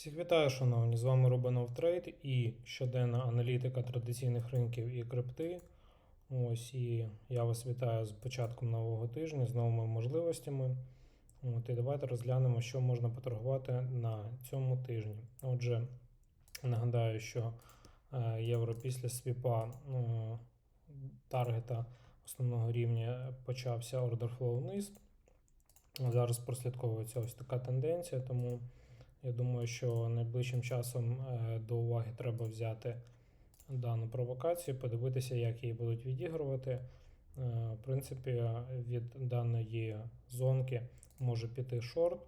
Всіх вітаю, шановні! З вами Рубанов Трейд і щоденна аналітика традиційних ринків і крипти. Ось і я вас вітаю з початком нового тижня, з новими можливостями. От, і давайте розглянемо, що можна поторгувати на цьому тижні. Отже, нагадаю, що е, євро після свіпа е, таргета основного рівня почався flow вниз. Зараз прослідковується ось така тенденція, тому. Я думаю, що найближчим часом е, до уваги треба взяти дану провокацію, подивитися, як її будуть відігрувати. Е, В принципі, від даної зонки може піти шорт.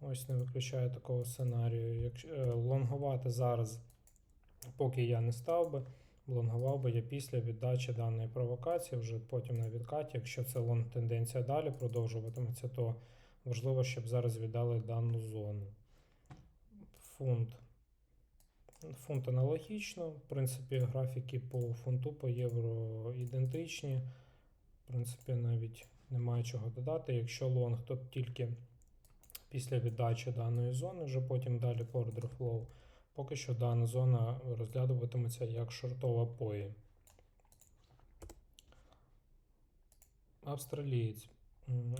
Ось не виключаю такого сценарію. Якщо е, лонгувати зараз, поки я не став би, лонгував би я після віддачі даної провокації, вже потім на відкаті. Якщо це лонг тенденція далі продовжуватиметься, то важливо, щоб зараз віддали дану зону фунт. Фунт аналогічно. В принципі, графіки по фунту, по євро ідентичні. В принципі, навіть немає чого додати. Якщо лонг, то тільки після віддачі даної зони, вже потім далі по order flow. Поки що дана зона розглядуватиметься як шортова пої. Австралієць.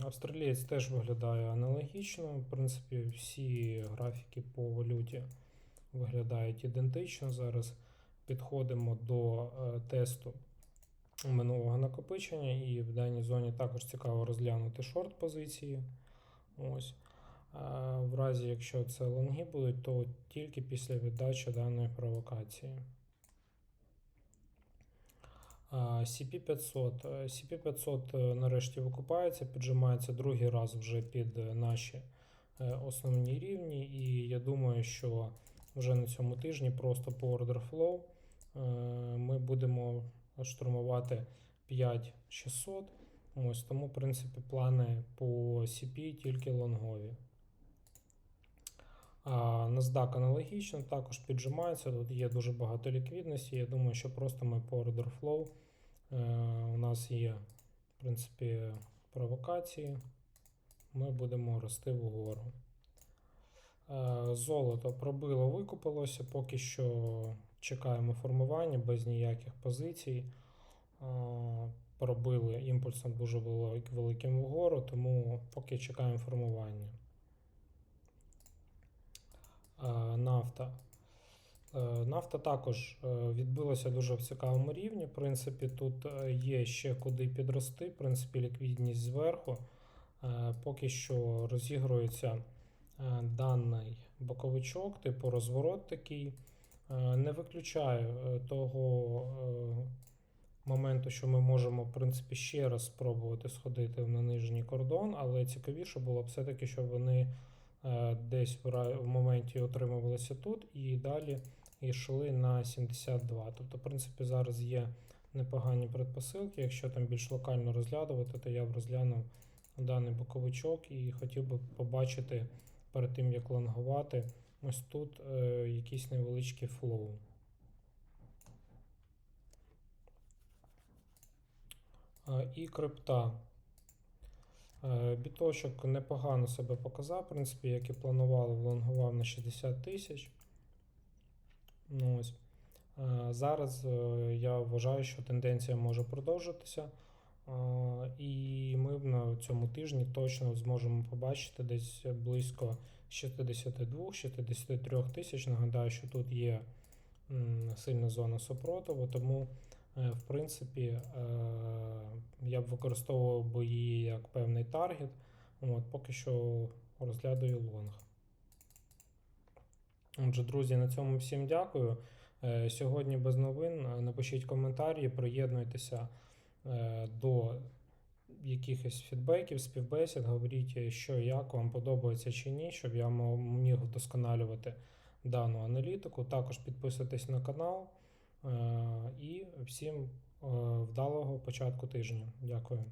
Австралієць теж виглядає аналогічно. В принципі, всі графіки по валюті виглядають ідентично. Зараз підходимо до е, тесту минулого накопичення, і в даній зоні також цікаво розглянути шорт позиції. Ось. В разі, якщо це лонги будуть, то тільки після віддачі даної провокації. CP500. CP500 е, нарешті викупається, піджимається другий раз вже під е, наші е, основні рівні. І я думаю, що вже на цьому тижні просто по order flow ми будемо штурмувати 5600. Ось Тому, в принципі, плани по CP тільки лонгові. NASDAQ аналогічно також піджимається. Тут є дуже багато ліквідності. Я думаю, що просто ми по order flow е, у нас є, в принципі, провокації. Ми будемо рости вгору. Е, золото пробило, викупилося, поки що чекаємо формування без ніяких позицій. Е, пробили імпульсом дуже великим вгору, тому поки чекаємо формування. Нафта. Е, нафта також е, відбилася дуже в цікавому рівні. В принципі, тут є ще куди підрости. В принципі, ліквідність зверху. Поки що розігрується даний боковичок, типу розворот такий. Не виключаю того моменту, що ми можемо в принципі, ще раз спробувати сходити на нижній кордон, але цікавіше було б все-таки, щоб вони. Е, десь в моменті отримувалися тут, і далі йшли на 72. Тобто, в принципі, зараз є непогані предпосилки. Якщо там більш локально розглядувати, то я б розглянув даний боковичок і хотів би побачити перед тим, як лонгувати, ось тут е, якийсь невеличкий флоу. І крипта. Е, біточок непогано себе показав, в принципі, як і планували, лонгував на 60 тисяч. Ну, ось. Е, зараз е, я вважаю, що тенденція може продовжитися. І ми на цьому тижні точно зможемо побачити десь близько 62-63 тисяч. Нагадаю, що тут є сильна зона супротиву, тому в принципі, е, я б використовував би її як певний таргет. От, Поки що розглядаю лонг. Отже, друзі, на цьому всім дякую. Е, сьогодні без новин. Напишіть коментарі, приєднуйтеся до якихось фідбеків, співбесід, говоріть, що як вам подобається чи ні, щоб я міг вдосконалювати дану аналітику. Також підписуйтесь на канал. Е, і всім е, вдалого початку тижня. Дякую.